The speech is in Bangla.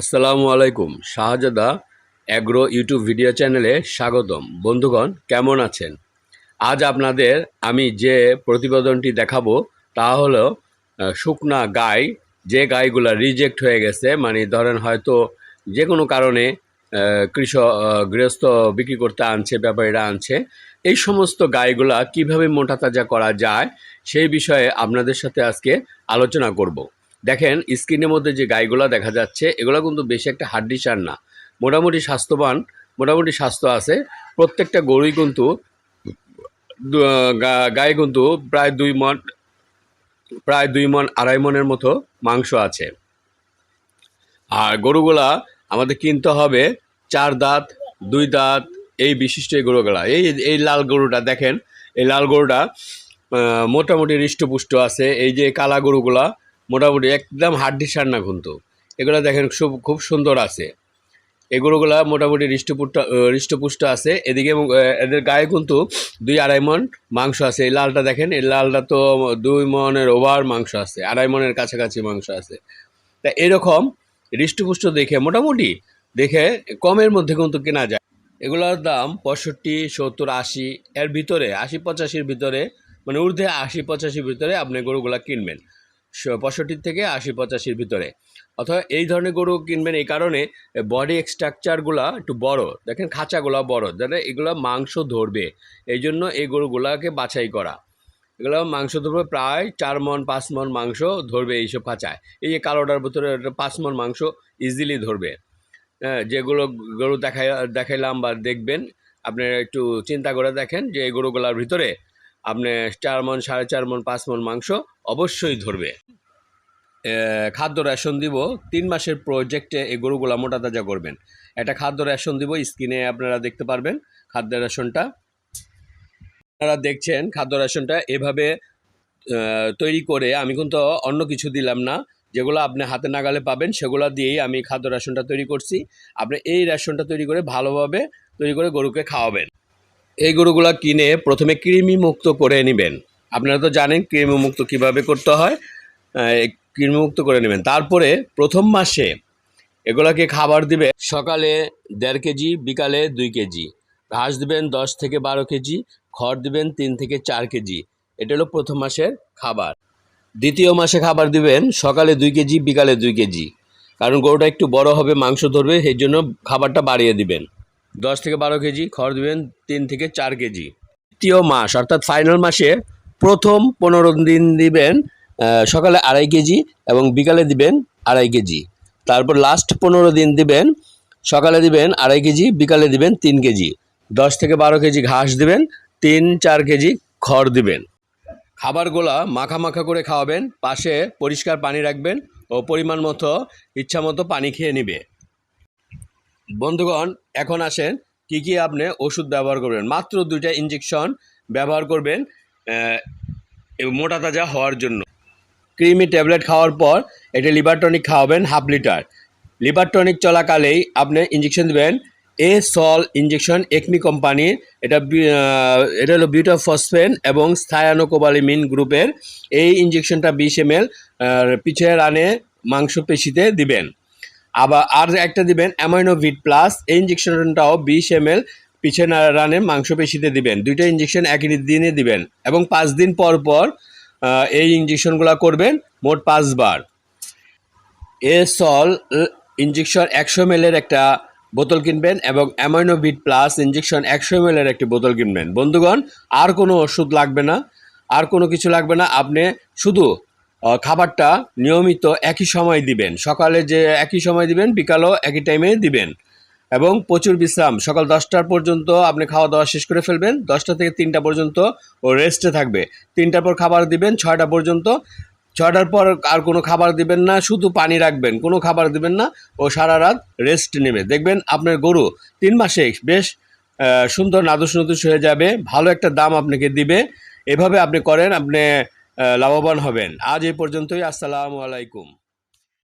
আসসালামু আলাইকুম। শাহজাদা অ্যাগ্রো ইউটিউব ভিডিও চ্যানেলে স্বাগতম। বন্ধুগণ, কেমন আছেন? আজ আপনাদের আমি যে প্রতিবেদনটি দেখাবো তা হলো শুকনা গাই। যে গাইগুলো রিজেক্ট হয়ে গেছে মানে ধরেন হয়তো যে কোনো কারণে কৃষক গৃহস্থ বিক্রি করতে আনছে, ব্যাপারীরা আনছে, এই সমস্ত গাইগুলা কীভাবে মোটা তাজা করা যায়, সেই বিষয়ে আপনাদের সাথে আজকে আলোচনা করব। দেখেন, স্ক্রিনের মধ্যে যে গাইগুলো দেখা যাচ্ছে, এগুলো কিন্তু বেশি একটা হাড্ডি সার না। মোটামুটি স্বাস্থ্যবান, মোটামুটি স্বাস্থ্য আছে। প্রত্যেকটা গরুই কিন্তু গায়ে কিন্তু প্রায় দুই মন, প্রায় দুই মন, আড়াই মনের মতো মাংস আছে। আর গরুগুলা আমাদের কিনতে হবে চার দাঁত, দুই দাঁত, এই বিশিষ্ট এই গরুগুলা। এই এই লাল গরুটা দেখেন, এই লাল গরুটা মোটামুটি হৃষ্টপুষ্ট আছে। এই যে কালা গরুগুলা মোটামুটি একদম হাড্ডি সার না কিন্তু। এগুলো দেখেন খুব খুব সুন্দর আছে। এই গরুগুলা মোটামুটি হৃষ্টপুষ্ট হৃষ্টপুষ্ট আছে। এদিকে এদের গায়ে কিন্তু দুই আড়াই মন মাংস আছে। এই লালটা দেখেন, এই লালটা তো দুই মনের ওভার মাংস আছে, আড়াই মনের কাছাকাছি মাংস আছে। তা এরকম হৃষ্টপুষ্ট দেখে মোটামুটি দেখে কমের মধ্যে কিন্তু কেনা যায়। এগুলোর দাম পঁয়ষট্টি, সত্তর, আশি, এর ভিতরে, আশি পঁচাশির ভিতরে মানে ঊর্ধ্বে আশি পঁচাশির ভিতরে আপনি গরুগুলা কিনবেন। পঁয়ষট্টি থেকে আশি পঁচাশির ভিতরে। অথবা এই ধরনের গরু কিনবেন এই কারণে বডি স্ট্রাকচারগুলা একটু বড়। দেখেন খাঁচাগুলা বড়। যাতে এগুলো মাংস ধরবে। এই জন্য এই গরুগুলাকে বাছাই করা। এগুলো মাংস ধরবে প্রায় চার মন, পাঁচ মন মাংস ধরবে এইসব খাঁচায়। এই যে কালোটার ভিতরে পাঁচ মন মাংস ইজিলি ধরবে। হ্যাঁ যেগুলো গরু দেখাই, দেখাইলাম বা দেখবেন আপনি একটু চিন্তা করে দেখেন যে এই গরুগুলার ভিতরে আপনি চার মন, সাড়ে চার মন, পাঁচ মন মাংস অবশ্যই ধরবে। খাদ্য রেশন দিব, তিন মাসের প্রজেক্টে এই গরুগুলা মোটা তাজা করবেন। একটা খাদ্য রেশন দিব স্ক্রিনে আপনারা দেখতে পারবেন খাদ্য রেশনটা। আপনারা দেখছেন খাদ্য রেশনটা এভাবে তৈরি করে আমি কিন্তু অন্য কিছু দিলাম না। যেগুলো আপনি হাতে নাগালে পাবেন, সেগুলো দিয়েই আমি খাদ্য রেশনটা তৈরি করছি। আপনি এই রেশনটা তৈরি করে ভালোভাবে তৈরি করে গরুকে খাওয়াবেন। এই গরুগুলো কিনে প্রথমে কৃমি মুক্ত করে নেবেন। আপনারা তো জানেন কৃমি মুক্ত কীভাবে করতে হয়। কৃমি মুক্ত করে নেবেন। তারপরে প্রথম মাসে এগুলাকে খাবার দিবে সকালে দেড় কেজি, বিকালে দুই কেজি। ঘাস দিবেন দশ থেকে বারো কেজি, খড় দিবেন তিন থেকে চার কেজি। এটা হলো প্রথম মাসের খাবার। দ্বিতীয় মাসে খাবার দিবেন সকালে দুই কেজি, বিকালে দুই কেজি। কারণ গরুটা একটু বড় হবে, মাংস ধরবে, সেই জন্য খাবারটা বাড়িয়ে দিবেন। দশ থেকে বারো কেজি, খড় দিবেন তিন থেকে চার কেজি। তৃতীয় মাস, অর্থাৎ ফাইনাল মাসে প্রথম পনেরো দিন দিবেন সকালে আড়াই কেজি এবং বিকালে দিবেন আড়াই কেজি। তারপর লাস্ট পনেরো দিন দিবেন, সকালে দিবেন আড়াই কেজি, বিকালে দিবেন তিন কেজি। দশ থেকে বারো কেজি ঘাস দিবেন, তিন চার কেজি খড় দিবেন। খাবারগুলা মাখা মাখা করে খাওয়াবেন, পাশে পরিষ্কার পানি রাখবেন ও পরিমাণ মতো, ইচ্ছা মতো পানি খেয়ে নিবে। বন্ধুগণ, এখন আসেন কি কি আপনি ওষুধ ব্যবহার করবেন। মাত্র দুইটা ইঞ্জেকশন ব্যবহার করবেন মোটা তাজা হওয়ার জন্য। ক্রিমি ট্যাবলেট খাওয়ার পর এটা লিভার টনিক খাওয়াবেন হাফ লিটার লিভার টনিক চলাকালেই আপনি ইঞ্জেকশন দেবেন এ সল ইঞ্জেকশন একমি কোম্পানির এটা এটা হলো বিউটাফসফেন এবং স্থায়ানোকোবালিমিন গ্রুপের এই ইঞ্জেকশনটা বিশ এম এল পিছিয়ে রানে মাংসপেশিতে দিবেন। আবার আর একটা দিবেন অ্যামাইনোভিট প্লাস এই ইঞ্জেকশনটাও বিশ এম এল পিছনে রানে মাংসপেশিতে দিবেন। দুইটা ইঞ্জেকশন একই দিনে দিবেন এবং পাঁচ দিন পর পর এই ইঞ্জেকশনগুলো করবেন মোট পাঁচবার। এ সল ইঞ্জেকশন একশো এর একটা বোতল কিনবেন এবং অ্যামাইনোভিট প্লাস ইঞ্জেকশন একশো এর একটি বোতল কিনবেন। বন্ধুগণ, আর কোনো ওষুধ লাগবে না, আর কোনো কিছু লাগবে না। আপনি শুধু খাবারটা নিয়মিত একই সময় দিবেন। সকালে যে একই সময় দিবেন, বিকালও একই টাইমে দিবেন। এবং প্রচুর বিশ্রাম। সকাল দশটার পর্যন্ত আপনি খাওয়া দাওয়া শেষ করে ফেলবেন। দশটা থেকে তিনটা পর্যন্ত ও রেস্টে থাকবে। তিনটার পর খাবার দিবেন, ছয়টা পর্যন্ত। ছয়টার পর আর কোনো খাবার দিবেন না, শুধু পানি রাখবেন। কোনো খাবার দিবেন না, ও সারা রাত রেস্ট নেবে। দেখবেন আপনার গরু তিন মাসে বেশ সুন্দর নাদুস নদুস হয়ে যাবে। ভালো একটা দাম আপনাকে দিবে। এভাবে আপনি করেন, আপনি লাভবান হবেন। আজ এই পর্যন্তই আসসালামু আলাইকুম।